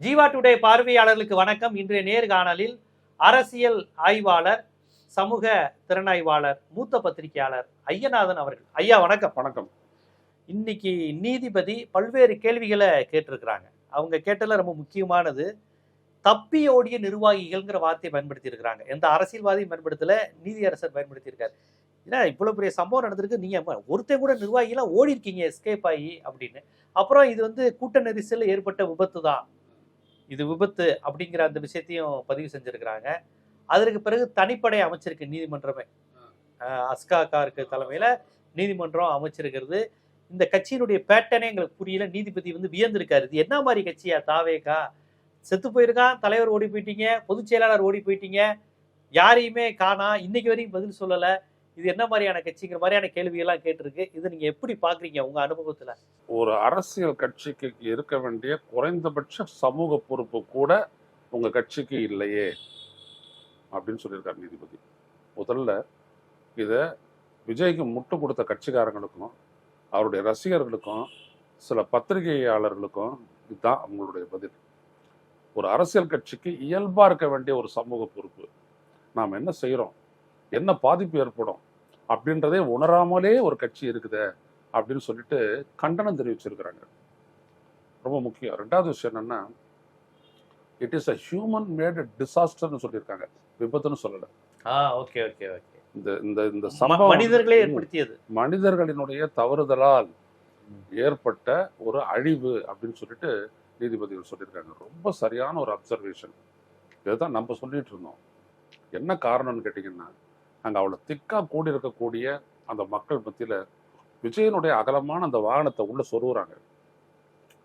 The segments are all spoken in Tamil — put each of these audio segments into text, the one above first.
ஜீவா டுடே பார்வையாளர்களுக்கு வணக்கம். இன்றைய நேர்காணலில் அரசியல் ஆய்வாளர் சமூக திறனாய்வாளர் மூத்த பத்திரிகையாளர் ஐயநாதன் அவர்கள். ஐயா வணக்கம். வணக்கம். இன்னைக்கு நீதிபதி பல்வேறு கேள்விகளை கேட்டிருக்கிறாங்க. அவங்க கேட்டல ரொம்ப முக்கியமானது தப்பி ஓடிய நிர்வாகிகள்ங்கிற வார்த்தையை பயன்படுத்தி இருக்கிறாங்க எந்த அரசியல்வாதியும் பயன்படுத்தல நீதியரசர் பயன்படுத்தி இருக்காரு ஏன்னா இவ்வளவு பெரிய சம்பவம் நடந்திருக்கு. நீங்க ம- ஒருத்தன் கூட நிர்வாகிலாம் ஓடி இருக்கீங்க எஸ்கேப் ஆகி அப்படின்னு. அப்புறம் இது வந்து கூட்ட நெரிசல் ஏற்பட்ட விபத்து தான் இது விபத்து அப்படிங்கிற அந்த விஷயத்தையும் பதிவு செஞ்சுருக்கிறாங்க. அதற்கு பிறகு தனிப்படை அமைச்சிருக்கு நீதிமன்றமே. அஸ்காக்காருக்கு அஸ்கா காருக்கு நீதிமன்றம் அமைச்சிருக்கிறது. இந்த கட்சியினுடைய பேட்டனே எங்களுக்கு புரியல. நீதிபதி வந்து வியந்திருக்காரு. இது என்ன மாதிரி கட்சியா? தாவேக்கா? செத்து போயிருக்கான் தலைவர் ஓடி போயிட்டீங்க. பொதுச் செயலாளர் ஓடி போயிட்டீங்க. யாரையுமே காணா. இன்னைக்கு வரைக்கும் பதில் சொல்லலை. இது என்ன மாதிரியான கட்சிங்கிற மாதிரியான கேள்வியெல்லாம் கேட்டிருக்கு. இது நீங்க எப்படி பாக்குறீங்க உங்க அனுபவத்துல? ஒரு அரசியல் கட்சிக்கு இருக்க வேண்டிய குறைந்தபட்ச சமூக பொறுப்பு கூட உங்க கட்சிக்கு இல்லையே அப்படின்னு சொல்லியிருக்கார் நீதிபதி. முதல்ல இத விஜய்க்கு முட்டு கொடுத்த கட்சிக்காரங்களுக்கும் அவருடைய ரசிகர்களுக்கும் சில பத்திரிகையாளர்களுக்கும் இதுதான் அவங்களுடைய பதில். ஒரு அரசியல் கட்சிக்கு இயல்பாக இருக்க வேண்டிய ஒரு சமூக பொறுப்பு. நாம் என்ன செய்கிறோம் என்ன பாதிப்பு ஏற்படும் அப்படின்றதே உணராமலே ஒரு கட்சி இருக்குதே அப்படின்னு சொல்லிட்டு கண்டனம் தெரிவிச்சிருக்கிறாங்க. ரொம்ப முக்கியம். ரெண்டாவது விஷயம் என்னன்னா it is a human made டிசாஸ்டர்னு சொல்லியிருக்காங்க. விபத்துன்னு சொல்லல. Okay okay okay. இந்த இந்த இந்த சம்பவம் மனிதர்களே ஏற்படுத்தியது. மனிதர்களினுடைய தவறுதலால் ஏற்பட்ட ஒரு அழிவு அப்படின்னு சொல்லிட்டு நீதிபதிகள் சொல்லியிருக்காங்க. ரொம்ப சரியான ஒரு அப்சர்வேஷன் இதுதான் நம்ம சொல்லிட்டு இருந்தோம். என்ன காரணம்னு கேட்டிங்கன்னா அங்கே அவ்வளோ திக்காக கூடி இருக்கக்கூடிய அந்த மக்கள் மத்தியில் விஜயனுடைய அகலமான அந்த வாகனத்தை உள்ளே சொருகுறாங்க.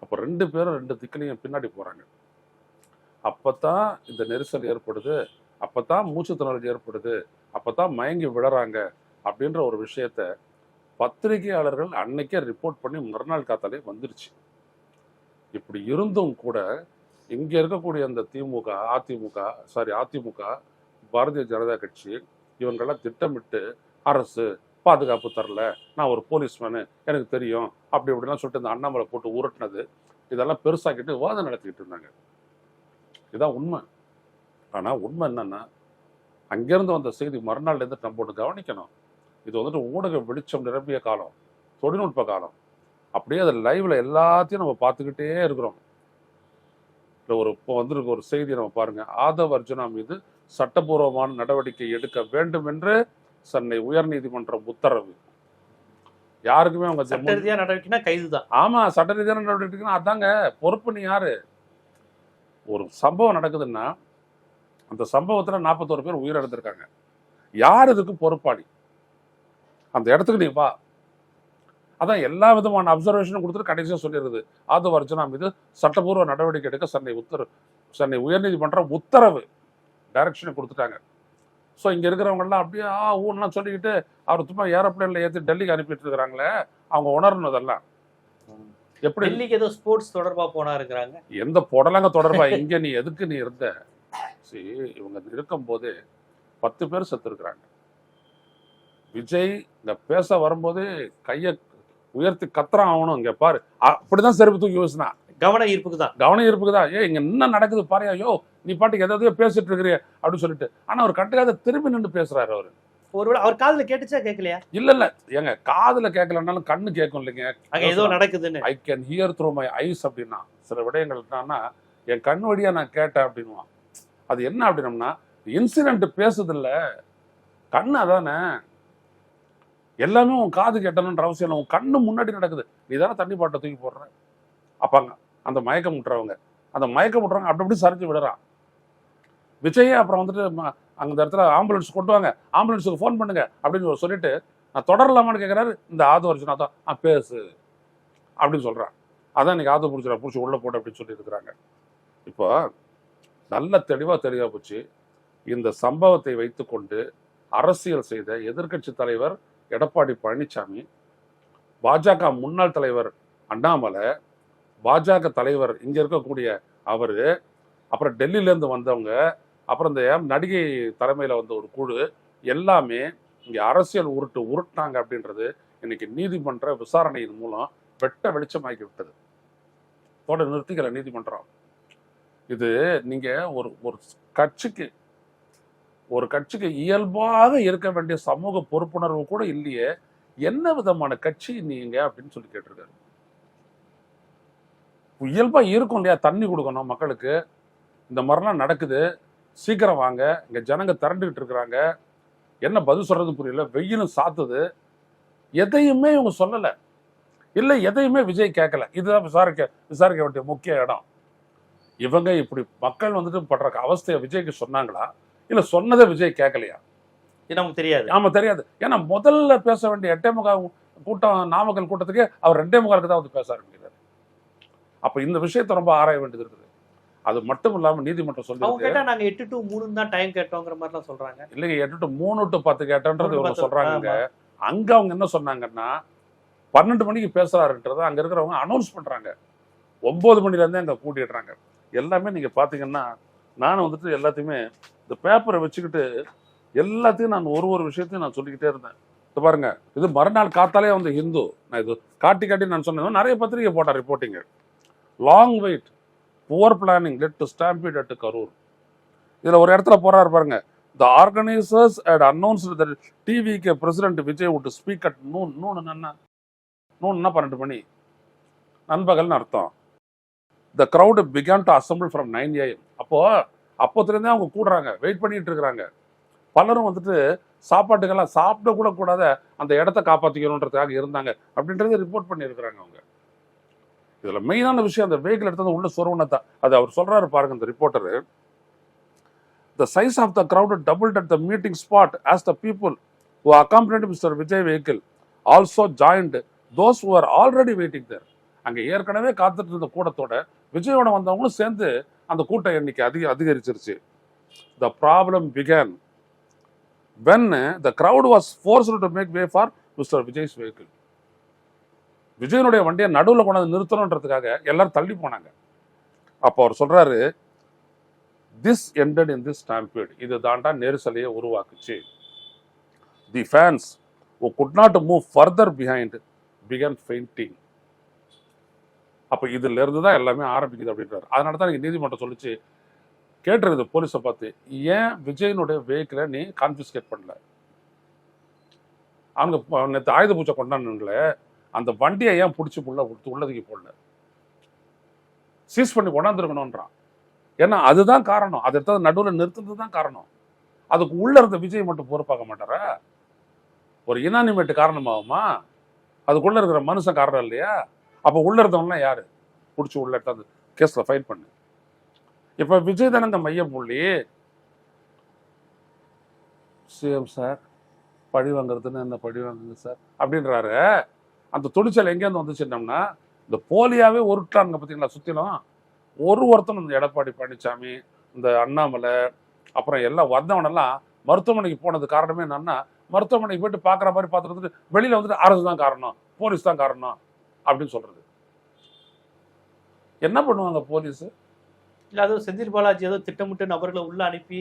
அப்போ ரெண்டு பேரும் ரெண்டு திக்கிலையும் பின்னாடி போகிறாங்க அப்போ தான் இந்த நெரிசல் ஏற்படுது அப்போ தான் மூச்சு திணறல் ஏற்படுது அப்போ தான் மயங்கி விழறாங்க அப்படின்ற ஒரு விஷயத்த பத்திரிகையாளர்கள் அன்னைக்கே ரிப்போர்ட் பண்ணி மறுநாள் காத்தாலே வந்துருச்சு. இப்படி இருந்தும் கூட இங்கே இருக்கக்கூடிய அந்த திமுக அதிமுக சாரி அதிமுக பாரதிய ஜனதா கட்சி இவங்கெல்லாம் திட்டமிட்டு அரசு பாதுகாப்பு தரல நான் ஒரு போலீஸ்மேனு எனக்கு தெரியும் அப்படி இப்படிலாம் சொல்லிட்டு இந்த அண்ணாமலை போட்டு உருட்டினது. இதெல்லாம் பெருசாக்கிட்டு விவாதம் நடத்திக்கிட்டு இருந்தாங்க. இதான் உண்மை. ஆனா உண்மை என்னன்னா அங்கிருந்து வந்த செய்தி மறுநாள்ல இருந்து நம்ம ஒன்று கவனிக்கணும். இது வந்துட்டு ஊடக வெளிச்சம் நிரம்பிய காலம் தொழில்நுட்ப காலம். அப்படியே அது லைவ்ல எல்லாத்தையும் நம்ம பார்த்துக்கிட்டே இருக்கிறோம். ஒரு இப்போ வந்துருக்க ஒரு செய்தி நம்ம பாருங்க. ஆதவ் அர்ஜுனா மீது சட்டபூர்வமான நடவடிக்கை எடுக்க வேண்டும் என்று சென்னை உயர்நீதிமன்றம் உத்தரவு. யாருக்குமே அவங்க சட்ட ஜம்மு- ரீதியா நடவடிக்கைனா கைதுதான். ஆமா சட்ட ரீதியான நடவடிக்கைன்னா அதாங்க பொறுப்பு நீ யாரு? ஒரு சம்பவம் நடக்குதுன்னா அந்த சம்பவத்துல நாற்பத்தோரு பேர் உயிரிழந்திருக்காங்க. யார் இதுக்கு பொறுப்பாளி? அந்த இடத்துக்கு நீ வா. அதான் எல்லா விதமான அப்சர்வேஷனும் கொடுத்துட்டு கடைசியாக சொல்லிடுது ஆதவ அர்ஜுனா மீது சட்டபூர்வ நடவடிக்கை எடுக்க சென்னை உத்தரவு சென்னை உயர்நீதிமன்றம் உத்தரவு. டைரக்ஷனை கொடுத்துட்டாங்க. ஸோ இங்கே இருக்கிறவங்கெல்லாம் அப்படியே ஆ ஊன்லாம் சொல்லிக்கிட்டு அவர் சும்மா ஏரோப்ளேனில் ஏற்றி டெல்லிக்கு அனுப்பிட்டு இருக்கிறாங்களே அவங்க உணரணும் அதெல்லாம் எப்படி? டெல்லிக்கு ஏதோ ஸ்போர்ட்ஸ் தொடர்பா போனா இருக்கிறாங்க எந்த புடலங்க தொடர்பா? இங்க நீ எதுக்கு நீ இருந்த? சரி இவங்க இருக்கும்போது பத்து பேர் செத்து இருக்கிறாங்க விஜய் இந்த பேச வரும்போது கைய உயர்த்தி கத்துறான் அவனும். இங்க பாரு. அப்படிதான் செருப்பு தூக்கி யோசினா கவன ஈர்ப்புக்கு தான். கவனம் இருக்குதா ஏ இங்க என்ன நடக்குது பாரு ஐயோ நீ பாட்டுக்கு எதாவது பேசிட்டு இருக்கிறிய அப்படின்னு சொல்லிட்டு. ஆனா அவர் கட்டுக்காத திரும்பி நின்று பேசுறாரு அவரு. ஒருவேளை அவர் காதுல கேட்டுச்சா கேட்கலையா? இல்ல இல்ல. ஏங்க காதுல கேட்கலன்னாலும் கண்ணு கேட்கும் இல்லைங்க. அங்க ஏதோ நடக்குதுன்னு. I can hear through my eyes அப்படின்னா சில விடயங்கள் என்னன்னா என் கண் வழியா நான் கேட்டேன் அப்படின்வான் அது என்ன அப்படின்னம்னா இன்சிடென்ட் பேசுது இல்ல கண்ணு அதானே? எல்லாமே உன் காது கேட்டணுன்ற அவசியம் இல்லை. உன் கண்ணு முன்னாடி நடக்குது. நீ தானே தண்ணி பாட்டை தூக்கி போடுற? அப்பாங்க. அந்த மயக்கம் முட்டுறவங்க அந்த மயக்கம் முட்டுறவங்க அப்படி அப்படி சரிஞ்சு விடுறான். விஜய் அப்புறம் வந்துட்டு ம- அந்த இடத்துல ஆம்புலன்ஸ் கொண்டு வாங்க. ஆம்புலன்ஸுக்கு ஃபோன் பண்ணுங்க அப்படின்னு சொல்லிட்டு நான் தொடரலாமான்னு கேட்குறாரு இந்த ஆது அர்ஜுனா தான் ஆ பேசு அப்படின்னு சொல்கிறான் அதான் இன்னைக்கு ஆத்து பிடிச்சிடா பிடிச்சி உள்ளே போட்டு அப்படின்னு சொல்லி இருக்கிறாங்க. இப்போ நல்ல தெளிவாக தெளிவாக போச்சு. இந்த சம்பவத்தை வைத்துக்கொண்டு அரசியல் செய்த எதிர்க்கட்சி தலைவர் எடப்பாடி பழனிசாமி பாஜக முன்னாள் தலைவர் அண்ணாமலை பாஜக தலைவர் இங்க இருக்கக்கூடிய அவரு அப்புறம் டெல்லியிலேருந்து வந்தவங்க அப்புறம் இந்த நடிகை தலைமையில வந்த ஒரு குழு எல்லாமே இங்க அரசியல் உருட்டு உருட்டினாங்க அப்படின்றது இன்னைக்கு நீதிமன்ற விசாரணையின் மூலம் வெட்ட வெளிச்சமாக்கி விட்டது. தோட நிறுத்திக்கல நீதிமன்றம். இது நீங்க ஒரு ஒரு கட்சிக்கு ஒரு கட்சிக்கு இயல்பாக இருக்க வேண்டிய சமூக பொறுப்புணர்வு கூட இல்லையே என்ன விதமான கட்சி நீங்க அப்படின்னு சொல்லி கேட்டிருக்காரு. இயல்பா இருக்கும் இல்லையா? தண்ணி கொடுக்கணும் மக்களுக்கு. இந்த மாதிரிலாம் நடக்குது. சீக்கிரம் வாங்க. இங்க ஜனங்க திரண்டுகிட்டு இருக்கிறாங்க. என்ன பதில் சொல்றது புரியல. வெயிலும் சாத்துது. எதையுமே இவங்க சொல்லல. இல்ல எதையுமே விஜய் கேட்கல. இதுதான் விசாரிக்க விசாரிக்க வேண்டிய முக்கிய இடம். இவங்க இப்படி மக்கள் வந்துட்டு படுற அவஸ்தையை விஜய்க்கு சொன்னாங்களா? இல்ல சொன்னதை விஜய் கேட்கலையா? நமக்கு தெரியாது. ஆமா தெரியாது. ஏன்னா முதல்ல பேச வேண்டிய எட்டே முகால் கூட்டம் நாமக்கல் கூட்டத்துக்கு அவர் ரெண்டே முகாலுக்கு தான் வந்து பேச ஆரம்பிக்கிறார் அப்ப இந்த விஷயத்தை ரொம்ப ஆராய வேண்டியது இருக்குது. அது மட்டும் இல்லாம நீதிமன்றம் அவங்க சொல்லி கேட்டா நாங்க எட்டு டு மூணு தான் டைம் கேட்டோங்கிற மாதிரி எல்லாம் சொல்றாங்க. இல்லைங்க எட்டு டு மூணு டு பத்து கேட்டன்றது இவங்க சொல்றாங்க அங்க அவங்க என்ன சொன்னாங்கன்னா பன்னெண்டு மணிக்கு பேசுறாருன்றத அங்க இருக்கிறவங்க அனௌன்ஸ் பண்றாங்க. ஒன்பது மணில இருந்தே அங்க கூட்டிடுறாங்க. எல்லாமே நீங்க பாத்தீங்கன்னா நானும் வந்துட்டு எல்லாத்தையுமே இந்த பேப்பரை வச்சுக்கிட்டு எல்லாத்தையும் நான் ஒரு ஒரு விஷயத்தையும் நான் சொல்லிக்கிட்டே இருந்தேன். இது பாருங்க இது மறுநாள் காத்தாலே வந்து ஹிந்து. நான் இது காட்டி காட்டி நான் சொன்னேன். நிறைய பத்திரிகை போட்டேன் reporting long wait poor planning led to stampede at Karur இதில் ஒரு இடத்துல போறாரு பாருங்க. The organisers had announce the K president Vijay would speak at noon noon என்ன நூன்னா பன்னெண்டு மணி? நண்பகல்னு அர்த்தம். The crowd began to assemble from nine AM அப்போ அப்போத்துலேருந்தே அவங்க கூடுறாங்க. வெயிட் பண்ணிட்டு இருக்கிறாங்க. பலரும் வந்துட்டு சாப்பாட்டுக்கெல்லாம் சாப்பிட கூட கூடாத அந்த இடத்த காப்பாற்றிக்கணுன்றதுக்காக இருந்தாங்க. அப்படின்றத ரிப்போர்ட் பண்ணியிருக்கிறாங்க அவங்க. இதில் மெயினான விஷயம் அந்த வெஹிக்கிள் எடுத்தது உள்ள சொருவனத்தான் அது அவர் சொல்கிறாரு பாருங்க இந்த reporter the size of the crowd double at the meeting spot as the people who accompanied Mr Vijay vehicle also joined those who are already waiting there அங்கே ஏற்கனவே காத்துட்டு இருந்த கூட்டத்தோட விஜயோட வந்தவங்களும் சேர்ந்து அந்த கூட்ட எண்ணிக்கை அதிக அதிகரிச்சிருச்சு. The problem began when the crowd was forced to make way for Mr Vijay's vehicle விஜயனுடைய வண்டியை நடுவில் கொண்டாந்து நிறுத்தணுன்றதுக்காக எல்லாரும் தள்ளி போனாங்க. அப்போ அவர் சொல்கிறாரு this ended in this stampede. இது தாண்டா நெரிசலையை உருவாக்குச்சு. The fans who could not move further behind began fainting அப்போ இதுலேருந்து தான் எல்லாமே ஆரம்பிக்குது அப்படின்றாரு. அதனால தான் நீங்க நீதிமன்றம் சொல்லிச்சு கேட்டிருக்குது போலீஸை பார்த்து. ஏன் விஜயனுடைய வெஹிக்கிளை நீ கான்ஃபிஸ்கேட் பண்ணல? அவங்க நேற்று ஆயுத பூஜை கொண்டாடுங்களே அந்த வண்டியை ஏன் பிடிச்சி உள்ள உள்ளதுக்கு போடல? சீஸ் பண்ணி கொண்டாந்துருக்கணும்ன்றான். ஏன்னா அதுதான் காரணம். அதை எடுத்தது நடுவில் நிறுத்துறது தான் காரணம். அதுக்கு உள்ள இருந்த விஜய் மட்டும் பொறுப்பாக்க மாட்டாரா? ஒரு இனானிமேட்டு காரணமாகுமா? அதுக்குள்ள இருக்கிற மனுஷன் காரணம் இல்லையா? அப்போ உள்ள இருந்தவங்களாம் யாரு? பிடிச்சி உள்ள எடுத்தாந்து கேஸ்ல ஃபைட் பண்ணு. இப்போ விஜய் தானே மையம் புள்ளி. சிஎம் சார் பழி வாங்குறதுன்னு என்ன பழி வாங்குங்க சார் அப்படின்றாரு. அந்த துணிச்சல் எங்கேருந்து வந்துச்சுன்னோம்னா இந்த போலியாவே உருட்டானுங்க பார்த்தீங்களா சுத்திலும்? ஒரு ஒருத்தனும் இந்த எடப்பாடி பழனிசாமி இந்த அண்ணாமலை அப்புறம் எல்லாம் வந்தவனெல்லாம் மருத்துவமனைக்கு போனது காரணமே என்னன்னா மருத்துவமனைக்கு போயிட்டு பார்க்குற மாதிரி பார்த்துட்டு வெளியில வந்துட்டு அரசு தான் காரணம் போலீஸ் தான் காரணம் அப்படின்னு சொல்றது. என்ன பண்ணுவாங்க போலீஸ்? இல்லை அதுவும் செந்தில் பாலாஜி ஏதோ திட்டமிட்டு நபர்களை உள்ள அனுப்பி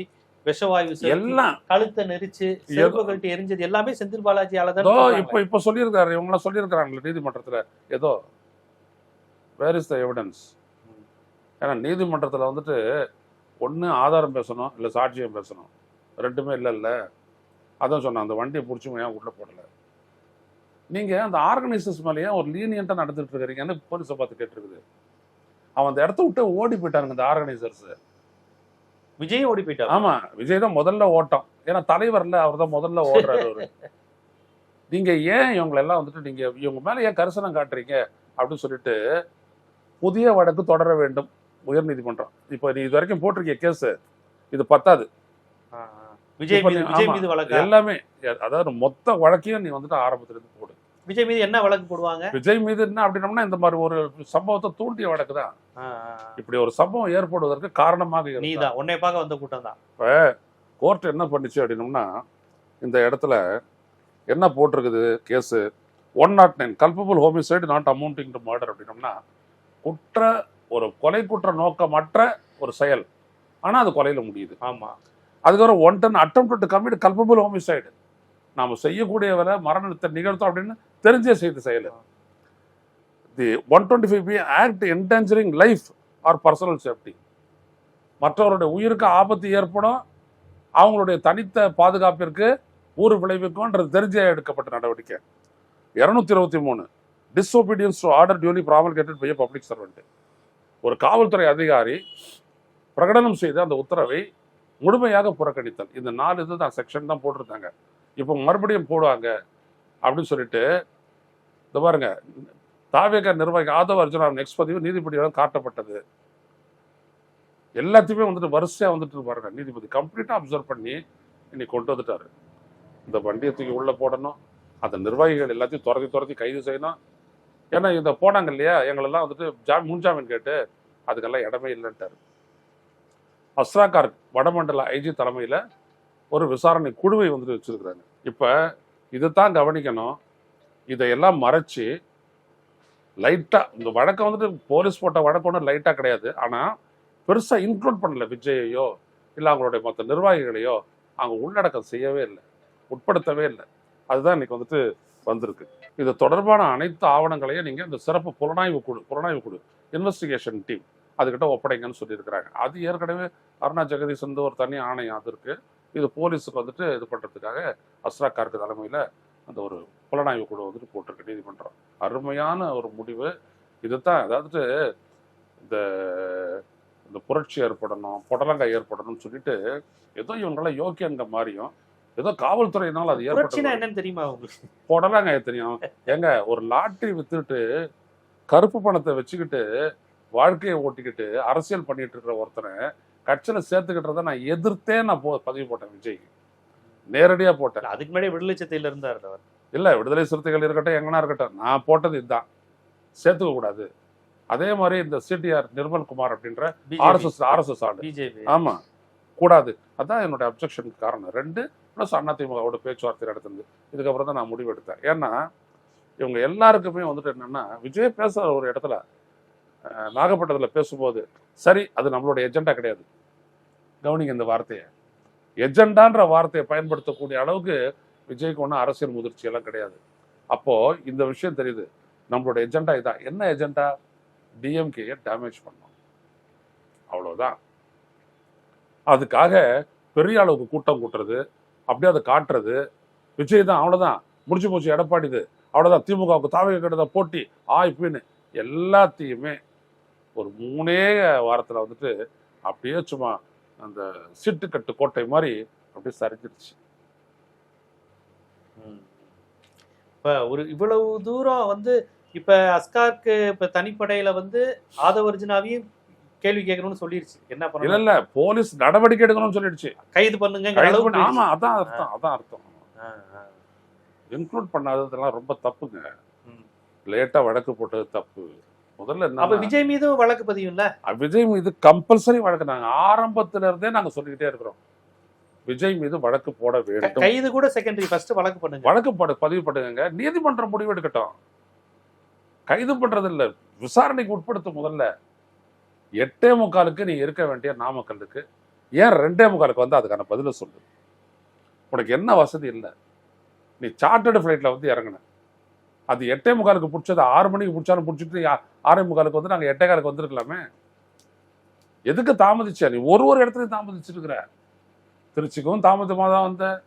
விஷவாயு எல்லாம். கழுத்தை நெரிச்சு செருப்பு கழட்டி எரிஞ்சது எல்லாமே செந்தில் பாலாஜியால தான். இப்ப இப்ப சொல்லியிருக்காரு இவங்களாம் சொல்லியிருக்கிறாங்களே நீதிமன்றத்துல. ஏதோ வேர் இஸ் த எவிடன்ஸ் ஏன்னா நீதிமன்றத்துல வந்துட்டு ஒண்ணு ஆதாரம் பேசணும் இல்ல சாட்சியம் பேசணும். ரெண்டுமே இல்ல இல்ல அதான் சொன்னேன் அந்த வண்டியை பிடிச்சி ஏன் உள்ள போடல? நீங்க அந்த ஆர்கனைசர்ஸ் மேலேயே ஒரு லீனியண்டா நடந்துட்டு இருக்கிறீங்கன்னு போலீஸை பார்த்து கேட்டிருக்குது. அவன் அந்த இடத்த விட்டு ஓடி போயிட்டானுங்க இந்த ஆர்கனைசர்ஸ். விஜய் ஓடி போயிட்டாரு ஆமா விஜய் தான் முதல்ல ஓட்டம். ஏன்னா தலைவர்ல அவர் தான் முதல்ல ஓடுறாரு அவரு. நீங்க ஏன் இவங்களை எல்லாம் வந்துட்டு நீங்க இவங்க மேல ஏன் கரிசனம் காட்டுறீங்க? அப்படின்னு சொல்லிட்டு புதிய வழக்கு தொடர வேண்டும். உயர்நீதிமன்றம் இப்போ நீ இது வரைக்கும் போட்டிருக்கிய கேஸ் இது பத்தாது. விஜய் விஜய். மீது வழக்கு? எல்லாமே அதாவது மொத்த வழக்கையும் நீ வந்துட்டு ஆரம்பத்துல இருந்து போடு. விஜய் மீது என்ன வழக்கு போடுவாங்க? விஜய் மீது என்ன அப்படின்னம்னா இந்த மாதிரி ஒரு சம்பவத்தை தூண்டிய வழக்கு தான். இப்படி ஒரு சம்பவம் ஏற்படுவதற்கு காரணமாக நீதான் உன்னை பார்க்க வந்த கூட்டம் தான். கோர்ட் என்ன பண்ணுச்சு அப்படின்னம்னா இந்த இடத்துல என்ன போட்டிருக்குது case one naught nine culpable homicide not amounting to murder அப்படின்னம்னா குற்ற ஒரு கொலை குற்ற நோக்கமற்ற ஒரு செயல். ஆனா அது கொலையில முடியுது. ஆமா. அதுக்கப்புறம் one ten attempt to commit culpable homicide நாம செய்யக்கூடிய வேலை மரணத்தை நிகழ்த்தோம் அப்படின்னு தெரிஞ்சே செய்த செயல். The one twenty five B act endangering life or personal safety மற்றவருடைய உயிருக்கு ஆபத்து ஏற்படும் அவங்களுடைய தனித்த பாதுகாப்பிற்கு ஊறு விளைவிக்கும்ன்றது தெரிஞ்சே எடுக்கப்பட்ட நடவடிக்கை. இரநூத்தி இருபத்தி மூணு. Disobedience to order duly promulgated by public servant ஒரு காவல்துறை அதிகாரி பிரகடனம் செய்த அந்த உத்தரவை முழுமையாக புறக்கணித்தல். இந்த நாலு இது தான் செக்ஷன் தான் போட்டிருந்தாங்க இப்போ மறுபடியும் போடுவாங்க அப்படின்னு சொல்லிட்டு இந்த பாருங்க தாவேக நிர்வாகி ஆதவ அர்ஜுனா நெக்ஸ்ட் பதிவு நீதிபதியிடம் காட்டப்பட்டது. எல்லாத்தையுமே வந்துட்டு வரிசையாக வந்துட்டு பாருங்க. நீதிபதி கம்ப்ளீட்டாக அப்சர்வ் பண்ணி இன்னைக்கு கொண்டு வந்துட்டாரு. இந்த வண்டியை தூக்கி உள்ளே போடணும். அந்த நிர்வாகிகள் எல்லாத்தையும் துரத்தி துரத்தி கைது செய்யணும். ஏன்னா இந்த போனாங்க இல்லையா? எங்களெல்லாம் வந்துட்டு ஜாமீன் முன்ஜாமீன் கேட்டு அதுக்கெல்லாம் இடமே இல்லைன்ட்டாரு. அஸ்ராகார் வடமண்டல ஐஜி தலைமையில் ஒரு விசாரணை குழுவை வந்துட்டு வச்சிருக்கிறாங்க. இப்போ இதைத்தான் கவனிக்கணும். இதையெல்லாம் மறைச்சு லைட்டா இந்த வழக்கை வந்துட்டு போலீஸ் போட்ட வழக்கு ஒன்றும் லைட்டா கிடையாது. ஆனா பெருசா இன்க்ளூட் பண்ணல விஜயையோ இல்லை அவங்களுடைய மற்ற நிர்வாகிகளையோ அவங்க உள்ளடக்கம் செய்யவே இல்லை உட்படுத்தவே இல்லை. அதுதான் இன்னைக்கு வந்துட்டு வந்திருக்கு. இது தொடர்பான அனைத்து ஆவணங்களையும் நீங்க இந்த சிறப்பு புலனாய்வு குழு புலனாய்வு குழு இன்வெஸ்டிகேஷன் டீம் அதுக்கிட்ட ஒப்படைங்கன்னு சொல்லியிருக்கிறாங்க. அது ஏற்கனவே அருணா ஜெகதீஷ் வந்து ஒரு தனி ஆணையம் அது இருக்கு. இது போலீஸுக்கு வந்துட்டு இது பண்றதுக்காக அஸ்ரா கார்க்கு தலைமையில அந்த ஒரு புலனாய்வு குழு வந்துட்டு போட்டிருக்கு நீதிமன்றம். அருமையான ஒரு முடிவு. இதுதான் அதாவது இந்த இந்த புரட்சி ஏற்படணும் புடலங்காய் ஏற்படணும்னு சொல்லிட்டு ஏதோ இவங்களாம் யோக்கியங்க மாதிரியும் ஏதோ காவல்துறையினால் அது ஏற்பட்டு என்னன்னு தெரியுமா உங்களுக்கு? புடலங்காய் தெரியும். ஏங்க ஒரு லாட்டரி வித்துட்டு கருப்பு பணத்தை வச்சுக்கிட்டு வாழ்க்கையை ஓட்டிக்கிட்டு அரசியல் பண்ணிட்டு இருக்கிற ஒருத்தனை கட்சியில சேர்த்துக்கிட்டத நான் எதிர்த்தே நான் போ பதிவு போட்டேன் விஜய்க்கு. நேரடியா போட்டேன். அதுக்கு முன்னாடி விடுதலை சித்தையில இருந்தார் அவர். இல்ல விடுதலை சிறுத்தைகள் இருக்கட்டும் எங்கன்னா இருக்கட்டும் நான் போட்டது இதுதான். சேர்த்துக்க கூடாது. அதே மாதிரி இந்த சிடிஆர் நிர்மல் குமார் அப்படின்ற ஆர்எஸ்எஸ் ஆர்எஸ்எஸ் ஆளு. பிஜேபி. ஆமா கூடாது. அதான் என்னோட அப்செக்ஷனுக்கு காரணம். ரெண்டு ப்ளஸ் அதிமுகவோட பேச்சுவார்த்தை நடத்துனது. இதுக்கப்புறம் தான் நான் முடிவு எடுத்தேன் ஏன்னா இவங்க எல்லாருக்குமே வந்துட்டு என்னன்னா விஜய் பேசுற ஒரு இடத்துல நாகப்பட்டினத்துல பேசும்போது சரி அது நம்மளோட எஜெண்டா கிடையாது. கவனிங்க இந்த வார்த்தையை. எஜெண்டான்ற வார்த்தையை பயன்படுத்தக்கூடிய அளவுக்கு விஜய்க்கு ஒன்றும் அரசியல் முதிர்ச்சி எல்லாம் கிடையாது. அப்போ இந்த விஷயம் தெரியுது. நம்மளோட எஜெண்டா இதான் என்ன எஜெண்டா? டிஎம்கேயை டேமேஜ் பண்ணோம். அவ்வளவுதான். அதுக்காக பெரிய அளவுக்கு கூட்டம் கூட்டுறது அப்படியே அதை காட்டுறது. விஜய் தான் அவ்வளவுதான். முடிச்சு போச்சு எடப்பாடிது. அவ்வளவுதான். திமுகவுக்கு தாவக கிட்டத போட்டி ஆ எல்லாத்தையுமே ஒரு மூணே வாரத்துல வந்துட்டு அப்படியே சும்மா அந்த சிட்டுக்கட்டு கோட்டை மாதிரி அப்படியே சரிஞ்சிருச்சு. இப்ப ஒரு இவ்வளவு தூரம் வந்து இப்ப அஸ்காருக்கு இப்ப தனிப்படையில வந்து ஆதவர்ஜுனாவையும் கேள்வி கேட்கணும்னு சொல்லிருச்சு. என்ன பண்ணணும்? இல்ல போலீஸ் நடவடிக்கை எடுக்கணும்னு சொல்லிடுச்சு. கைது பண்ணுங்க பண்ணி- ஆமா அதான் அர்த்தம் அதான் அர்த்தம். இன்க்ளூட் பண்ணாததெல்லாம் ரொம்ப தப்புங்க. லேட்டா வழக்கு போட்டது தப்பு. முதல்ல அப்ப விஜய் மீதும் வழக்கு பதியும் இல்ல விஜய் மீது கம்பல்சரி வழக்கு நாங்க ஆரம்பத்துல இருந்தே நாங்க சொல்லிக்கிட்டே இருக்கிறோம். விஜய் மீது வழக்கு போட வேண்டும். கைது கூட செகண்டரி ஃபர்ஸ்ட் வழக்கு பண்ணுங்க. வழக்கு போட பதிவு பண்ணுங்க. நீதிமன்றம் முடிவு எடுக்கட்டும். கைது பண்றது இல்ல விசாரணைக்கு உட்படுத்த முதல்ல. எட்டே முக்காலுக்கு நீ இருக்க வேண்டிய நாமக்கல்லுக்கு ஏன் ரெண்டே முக்காலுக்கு வந்து அதுக்கான பதில சொல்லு. உனக்கு என்ன வசதி இல்லை? நீ சார்ட்டர்டு ஃப்ளைட்ல வந்து இறங்கின. அது எட்டே முக்காலுக்கு பிடிச்சது ஆறு மணிக்கு பிடிச்சாலும் பிடிச்சிட்டு ஆறே முக்காலுக்கு வந்து நாங்க எட்டே காலுக்கு வந்திருக்கலாமே. எதுக்கு தாமதிச்ச? நீ ஒரு ஒரு இடத்துலயும் தாமதிச்சிருக்கிற. திருச்சிக்கும் தாமதமா தான் வந்த.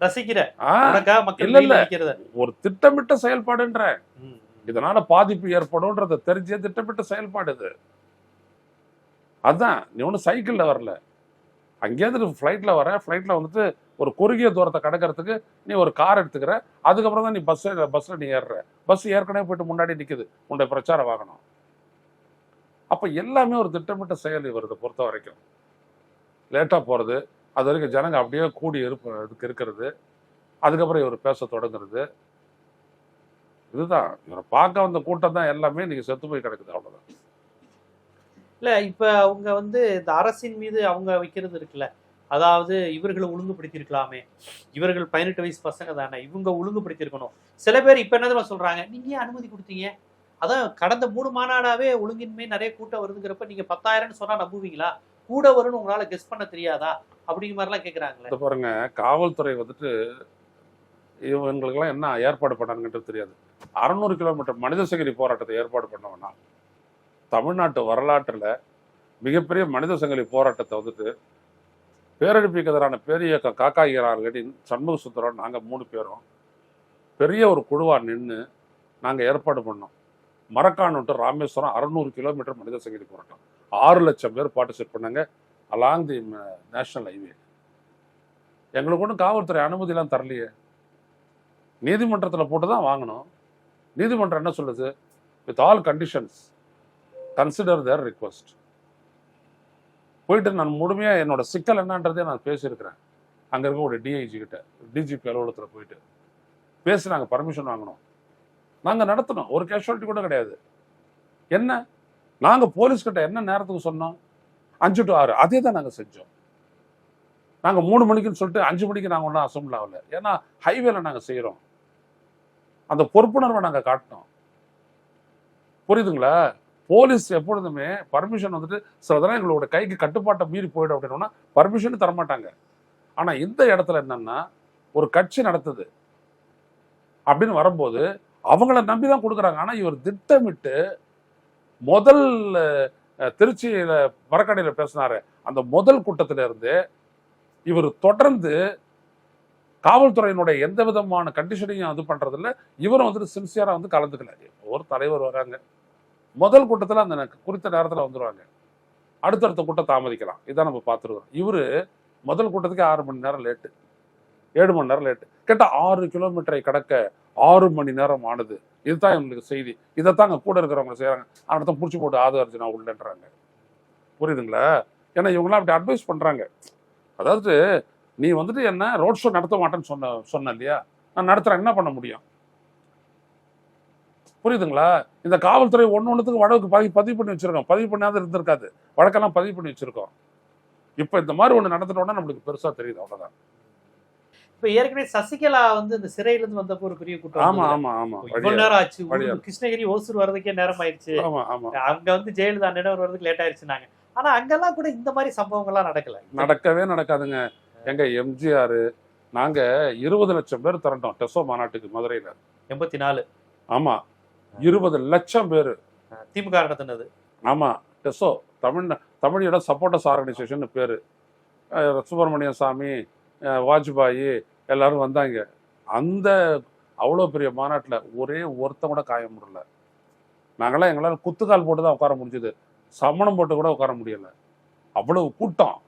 ரசிக்கிற. இல்ல, இல்ல. ஒரு திட்டமிட்ட செயல்பாடுன்ற. இதனால பாதிப்பு ஏற்படும்ன்றத தெரிஞ்சே திட்டமிட்ட செயல்பாடு இது. அதான் நீ ஒன்றும் சைக்கிள்ல வரல. அங்கேயிருந்து ஃப்ளைட்டில் வர ஃப்ளைட்டில் வந்துட்டு ஒரு குறுகிய தூரத்தை கடக்கிறதுக்கு நீ ஒரு கார் எடுத்துக்கிற. அதுக்கப்புறம் தான் நீ பஸ் பஸ்ஸில் நீ ஏறுற. பஸ் ஏற்கனவே போயிட்டு முன்னாடி நிற்குது உன்னுடைய பிரச்சார வாகனம். அப்போ எல்லாமே ஒரு திட்டமிட்ட செயல் இவரது பொறுத்த வரைக்கும். லேட்டாக போகிறது அது வரைக்கும் ஜனங்க அப்படியே கூடி இருப்ப இதுக்கு இருக்கிறது. அதுக்கப்புறம் இவர் பேச தொடங்குறது. இதுதான். இவரை பார்க்க வந்த கூட்டம் தான் எல்லாமே நீங்கள் செத்து போய் கிடக்குது அவ்வளோதான் இல்ல இப்ப அவங்க வந்து இந்த அரசின் மீது அவங்க வைக்கிறது இருக்குல்ல அதாவது இவர்களை ஒழுங்குபடுத்தியிருக்கலாமே. இவர்கள் பதினெட்டு வயசு பசங்க தானே இவங்க ஒழுங்குபடுத்தியிருக்கணும். சில பேர் இப்ப என்ன சொல்றாங்க நீங்க ஏன் அனுமதி கொடுத்தீங்க? அதான் கடந்த மூணு மாநாடாவே ஒழுங்கின்மை நிறைய கூட்டம் வருதுங்கிறப்ப நீங்க பத்தாயிரம்னு சொன்னா நம்புவீங்களா? கூட வரும்னு உங்களால கெஸ் பண்ண தெரியாதா? அப்படிங்கிற மாதிரிலாம் கேக்குறாங்களே. பாருங்க காவல்துறை வந்துட்டு இவங்களுக்கெல்லாம் என்ன ஏற்பாடு பண்ணாங்கன்றது தெரியாது. அறநூறு கிலோமீட்டர் மனித சங்கிலி போராட்டத்தை ஏற்பாடு பண்ணவனா தமிழ்நாட்டு வரலாற்றில் மிகப்பெரிய மனித சங்கிலி போராட்டத்தை வந்துட்டு பேரழிப்புக்கு எதிரான பேரியக்கம் காக்கா ஈரார்கடி சண்முக சுந்தரம் நாங்கள் மூணு பேரும் பெரிய ஒரு குழுவாக நின்று நாங்கள் ஏற்பாடு பண்ணோம். மரக்கான் டு ராமேஸ்வரம் அறநூறு கிலோமீட்டர் மனித சங்கிலி போராட்டம். ஆறு லட்சம் பேர் பார்ட்டிசிபேட் பண்ணாங்க அலாங் தி நேஷனல் ஹைவே எங்களுக்கு ஒன்றும் காவல்துறை அனுமதிலாம் தரலையே. நீதிமன்றத்தில் போட்டு தான் வாங்கினோம் நீதிமன்றம் என்ன சொல்லுது? With all conditions consider their request போயிட்டு நான் முழுமையாக என்னோட சிக்கல் என்னன்றதே நான் பேசியிருக்கிறேன். அங்கே இருக்க ஒரு டிஐஜி கிட்ட டிஜிபி அலுவலகத்தில் போயிட்டு. பேசி நாங்கள் பர்மிஷன் வாங்கினோம். நாங்கள் நடத்தினோம். ஒரு கேஷுவாலிட்டி கூட கிடையாது. என்ன? நாங்கள் போலீஸ்கிட்ட என்ன நேரத்துக்கு சொன்னோம்? அஞ்சு டு ஆறு. அதே தான் நாங்கள் செஞ்சோம். நாங்கள் மூணு மணிக்குன்னு சொல்லிட்டு அஞ்சு மணிக்கு நாங்கள் ஒன்றும் அசம்பிள் ஆகல. ஏன்னா ஹைவேல நாங்கள் செய்கிறோம் அந்த பொறுப்புணர்வை நாங்கள் காட்டினோம். புரியுதுங்களா? போலீஸ் எப்பொழுதுமே பர்மிஷன் வந்துட்டு சில தடவை எங்களோட கைக்கு கட்டுப்பாட்டை மீறி போயிடும் அப்படின்னா பர்மிஷன் தரமாட்டாங்க. ஆனா இந்த இடத்துல என்னன்னா ஒரு கட்சி நடத்துது அப்படின்னு வரும்போது அவங்கள நம்பி தான் கொடுக்குறாங்க. ஆனா இவர் திட்டமிட்டு முதல் திருச்சியில் திருச்சியில பேசினாரு. அந்த முதல் கூட்டத்திலிருந்து இவர் தொடர்ந்து காவல்துறையினுடைய எந்த விதமான கண்டிஷனையும் இது பண்றதில்ல. இவரும் வந்துட்டு சின்சியராக வந்து கலந்துக்கல. ஒரு தலைவர் வராங்க. முதல் கூட்டத்தில் அந்த குறித்த நேரத்தில் வந்துடுவாங்க அடுத்தடுத்த கூட்டம் தாமதிக்கலாம். இதான் நம்ம பார்த்துருக்கோம் இவரு முதல் கூட்டத்துக்கு ஆறு மணி நேரம் லேட்டு ஏழு மணி நேரம் லேட்டு கேட்டால் ஆறு கிலோமீட்டரை கடக்க ஆறு மணி நேரம் ஆனது. இதுதான் எங்களுக்கு செய்தி. இதைத்தான் அங்கே கூட இருக்கிறவங்க செய்கிறாங்க அடுத்த பிடிச்சி போட்டு ஆதரிச்சு நான் உள்ளேன்றாங்க. புரியுதுங்களா? ஏன்னா இவங்களாம் அப்படி அட்வைஸ் பண்ணுறாங்க அதாவது நீ வந்துட்டு என்ன ரோட் ஷோ நடத்த மாட்டேன்னு சொன்ன சொன்ன இல்லையா? நான் நடத்துறேன். என்ன பண்ண முடியும்? புரியுதுங்களா? இந்த காவல்துறை ஒன்று ஒன்றுத்துக்கு வழக்கு பதிவு பதிவு பண்ணி வச்சிருக்கோம். பதிவு பண்ணாத இருந்திருக்காது. வழக்கெல்லாம் பதிவு பண்ணி வச்சிருக்கோம். இப்போ இந்த மாதிரி ஒன்று நடந்துட்டோம்னா நம்மளுக்கு பெருசா தெரியுது. அவ்வளவுதான். இப்ப ஏற்கனவே சசிகலா வந்து இந்த சிறையில இருந்து வந்தப்போ ஒரு பெரிய கூட்டம் ஆமா. ஆமா ஆமா. இவ்வளவு வழியா. நேரம் ஆச்சு. கிருஷ்ணகிரி ஓசூர் வர்றதுக்கே நேரம் ஆயிடுச்சு. ஆமா ஆமா. அங்க வந்து ஜெயலலிதா நினைவு வர்றதுக்கு லேட் ஆயிடுச்சுனாங்க ஆனா அங்கெல்லாம் கூட இந்த மாதிரி சம்பவங்கள்லாம் நடக்கல. நடக்கவே நடக்காதுங்க. எங்க எம்ஜிஆர் நாங்க இருபது லட்சம் பேர் திரண்டோம். டெசோ மாநாட்டுக்கு மதுரையில. எண்பத்தி நாலு. ஆமா. இருபது லட்சம் பேர். திமுக நடத்தினது ஆமா. டெசோ தமிழ் தமிழோட சப்போர்ட்டர்ஸ் ஆர்கனைசேஷன் பேரு. அஹ் சுப்பிரமணிய சாமி வாஜ்பாயி எல்லாரும் வந்தாங்க. அந்த அவ்வளோ பெரிய மாநாட்டில் ஒரே ஒருத்தன் கூட காயம் முடியல நாங்களாம் எங்களால் குத்துக்கால் போட்டு தான் உட்கார முடிஞ்சது. சமணம் போட்டு கூட உட்கார முடியல. அவ்வளவு கூட்டம்.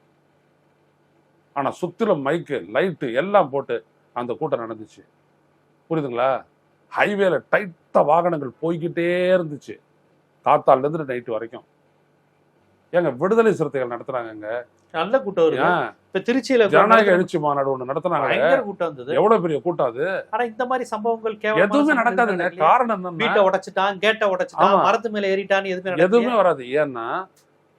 ஆனால் சுற்றிலும் மைக்கு லைட்டு எல்லாம் போட்டு அந்த கூட்டம் நடந்துச்சு. புரியுதுங்களா? ஹைவேல டைட்டாக வாகனங்கள் போய்கிட்டே இருந்துச்சு. காத்தாலேருந்து நைட்டு வரைக்கும். ஏங்க விடுதலை சிறுத்தைகள் நடத்துறாங்கங்க. நல்ல கூட்டம் இப்ப திருச்சியில ஜனநாயக எழுச்சி மாநாடு ஒண்ணு நடத்துனாங்க. பயங்கர கூட்டம் வந்தது. எவ்வளவு பெரிய கூட்டம் அது? ஆனா இந்த மாதிரி சம்பவங்கள் எதுவுமே நடக்காதுங்க. காரணம் வீட்டை உடைச்சிட்டான் கேட்டை உடைச்சிட்டான். மரத்து மேல ஏறிட்டான்னு எதுவுமே. எதுவுமே வராது. ஏன்னா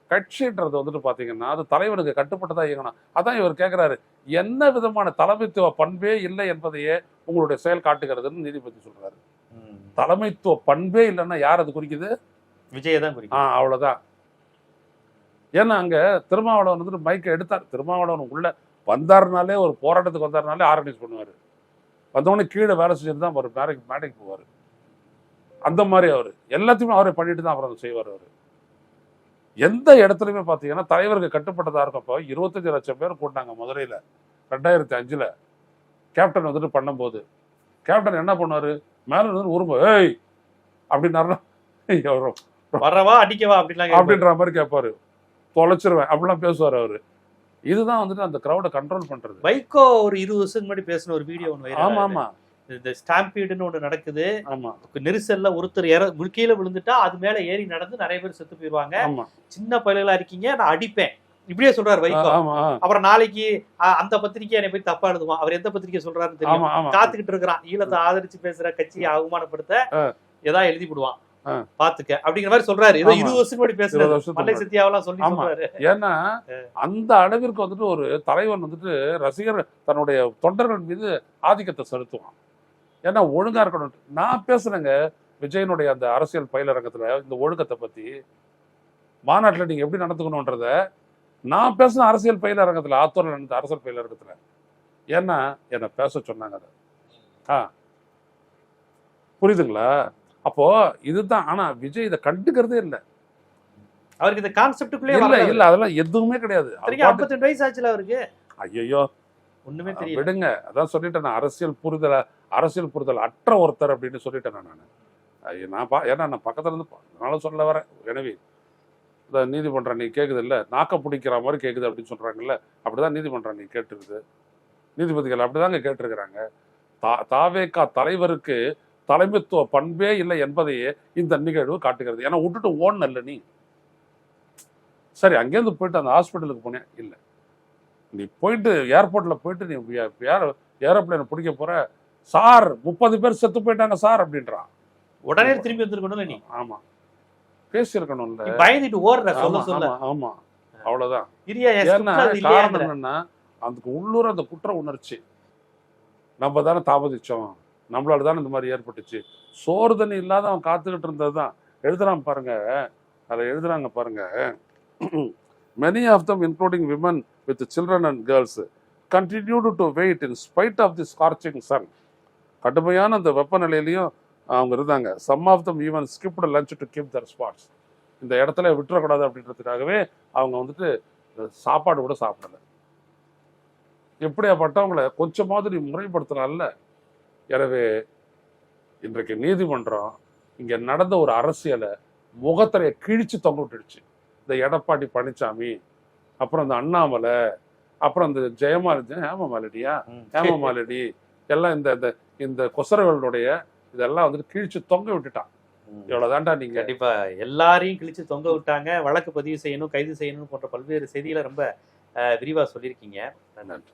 கட்சின்றது வந்துட்டு பாத்தீங்கன்னா அது தலைவனுக்கு கட்டுப்பட்டுதான் இயங்கணும். அதான் இவர் கேக்குறாரு என்ன விதமான தலைமைத்துவ பண்பே இல்லை என்பதையே உங்களுடைய செயல் காட்டுகிறதுன்னு நீதிபதி சொல்றாரு. ம். தலைமைத்துவ பண்பே இல்லைன்னா யார் அது குறிக்குது? விஜயை தான் ஆ குறிக்கும் அவ்வளவுதான். ஏன்னா அங்க திருமாவளவன் வந்துட்டு மைக்கை எடுத்தார். திருமாவளவன் உள்ள வந்தாருனாலே ஒரு போராட்டத்துக்கு வந்தாருனாலே ஆர்கனைஸ் பண்ணுவாரு. வந்தவொடனே கீழே வேலை செஞ்சுட்டு தான் அவர் மேடைக்கு மேடைக்கு போவார். அந்த மாதிரி அவர். எல்லாத்தையுமே அவரே பண்ணிட்டு தான் அப்புறம் செய்வார் அவர். எந்த இடத்துலையுமே பார்த்தீங்கன்னா தலைவருக்கு கட்டுப்பட்டதா இருக்கப்போ இருபத்தஞ்சு லட்சம் பேர் கூட்டாங்க மதுரையில். ரெண்டாயிரத்தி அஞ்சுல கேப்டன் வந்துட்டு பண்ணும்போது. கேப்டன் என்ன பண்ணுவாரு? மேல இருந்து உரும்ப ஏய்! அப்படின்னாருன்னா வரவா அடிக்கவா? அப்படிலாம். அப்படின்ற மாதிரி கேட்பாரு. தொலைச்சிருவேன் அப்படிலாம் பேசுவார் அவரு. இதுதான் வந்துட்டு அந்த கிரௌட கண்ட்ரோல் பண்றது. வைகோ ஒரு இருபது வருஷம் முன்னாடி பேசின ஒரு வீடியோ ஒன்று ஆமா ஆமா. இந்த ஸ்டாம்பீடுன்னு ஒன்று நடக்குது. ஆமா. நெரிசல்ல ஒருத்தர் இற கீழே விழுந்துட்டா அது மேல ஏறி நடந்து நிறைய பேர் செத்து போயிருவாங்க. ஆமா. சின்ன பயலுகளா இருக்கீங்க நான் அடிப்பேன். இப்படியே சொல்றாரு வைகோ. அப்புறம் நாளைக்கு அந்த பத்திரிக்கை என்னை போய் தப்பா எழுதுவான். அவர் எந்த பத்திரிக்கை சொல்றாருன்னு தெரியும். காத்துக்கிட்டு இருக்கிறான். ஈழத்தை ஆதரிச்சு பேசுற கட்சியை அவமானப்படுத்த. ஏதாவது எழுதி போடுவான். பாத்துக்க. அப்படிங்கிற மாதிரி சொல்றாரு. ஏதோ. இருபது வருஷம் முன்னாடி வருஷத்துக்கு மல்லை முன்னாடி. சத்யாவெல்லாம் சொல்லி. சொல்றாரு. ஏன்னா அந்த அளவிற்கு வந்துட்டு ஒரு தலைவன் வந்துட்டு ரசிகர் தன்னுடைய தொண்டர்கள் மீது ஆதிக்கத்தை செலுத்துவான். ஏன்னா ஒழுங்கா இருக்கணும். நான் பேசுறேங்க விஜயனுடைய அந்த அரசியல் பயிலரங்கத்துல இந்த ஒழுக்கத்தை பத்தி. மாநாட்டுல நீங்க எப்படி நடந்துக்கணுன்றத நான் பேசின அரசியல் பயிலரங்கத்துல ஆத்தூர்ல நடந்த அரசியல் பயிலரங்கத்துல ஏன்னா என்னை பேச சொன்னாங்க அதை. ஆ. புரியுதுங்களா? அப்போ இதுதான் ஆனா விஜய் இதை கண்டுக்கிறதே இல்லை. அவருக்கு இந்த கான்செப்டுக்குள்ளே இல்ல இல்ல அதெல்லாம் எதுவுமே கிடையாது. தெரியும் ஐம்பத்தி ரெண்டு வயசு ஆச்சுல அவருக்கு. ஐயோ ஒண்ணுமே தெரியல. விடுங்க. அதான் சொல்லிட்டேன் நான் அரசியல் புரிதல் அரசியல் புரிதல் அற்ற ஒருத்தர் அப்படின்னு சொல்லிட்டேன் நான் நான். பா ஏன்னா நான் பக்கத்துல இருந்து அதனால சொல்ல வரேன். எனவே இந்த நீதிமன்றம் நீ கேக்குது இல்ல நாக்க பிடிக்கிற மாதிரி கேக்குது அப்படின்னு சொல்றாங்கல்ல அப்படிதான் நீதிமன்றம் நீ கேட்டிருக்குது. நீதிபதிகள் அப்படிதாங்க கேட்டிருக்கிறாங்க. தா தாவேக்கா தலைவருக்கு தலைமைத்துவ பண்பே இல்லை என்பதையே இந்த நிகழ்வு காட்டுகிறது. ஏன்னா விட்டுட்டு ஓடணும் இல்லை நீ. சரி அங்கேருந்து போயிட்டு அந்த ஹாஸ்பிட்டலுக்கு போனேன். இல்லை. நீ போயிட்டு ஏர்போர்ட்ல போயிட்டு நீ ஏர் ஏரோப்ளேனை பிடிக்க போற. சார் முப்பது பேர் செத்து போயிட்டாங்க சார் அப்படின்றான். உடனே திரும்பி வந்திருக்கணும்ல நீ? ஆமா. பேசியிருக்கணும்ல. பயந்துட்டு ஓடுற சொல்ல ஆமா, சொல்ல ஆமா ஆமா. அவ்வளவுதான். இரியா என் ஏன்னா காரணம். என்னன்னா அதுக்கு உள்ளூர் அந்த குற்ற உணர்ச்சி. நம்ம தானே தாமதிச்சோம். நம்மளால தானே இந்த மாதிரி ஏற்பட்டுச்சு. சோறு தண்ணி இல்லாத அவன் காத்துக்கிட்டு இருந்தது தான் எழுதுறான் பாருங்க. அதில் எழுதுறாங்க பாருங்க. Many of them including women with children and girls continued to wait in spite of the scorching sun கடுமையான அந்த வெப்பநிலையிலையும் அவங்க இருந்தாங்க. Some of them even skipped lunch to keep their spots இந்த இடத்துல விட்டுறக்கூடாது அப்படின்றதுக்காகவே அவங்க வந்துட்டு சாப்பாடு கூட சாப்பிடல. எப்படியாப்பட்டவங்களை கொஞ்சமாவது நீ முறைப்படுத்தினால எனவே இன்றைக்கு நீதிமன்றம் இங்கே நடந்த ஒரு அரசியலை முகத்திரையை கிழிச்சு தொங்க விட்டுடுச்சு இந்த எடப்பாடி பழனிசாமி அப்புறம் இந்த அண்ணாமலை அப்புறம் இந்த ஜெயமாலி ஹேமமாலினியா ம். ஹேமமாலினி எல்லாம் இந்த இந்த இந்த கொசரவர்களுடைய இதெல்லாம் வந்துட்டு கிழிச்சு தொங்க விட்டுட்டான். இவ்வளவுதான்டா நீங்க? கண்டிப்பா. எல்லாரையும் கிழிச்சு தொங்க விட்டாங்க. வழக்கு பதிவு செய்யணும் கைது செய்யணும் போன்ற பல்வேறு செய்திகளை ரொம்ப விரிவா சொல்லியிருக்கீங்க. நன்றி.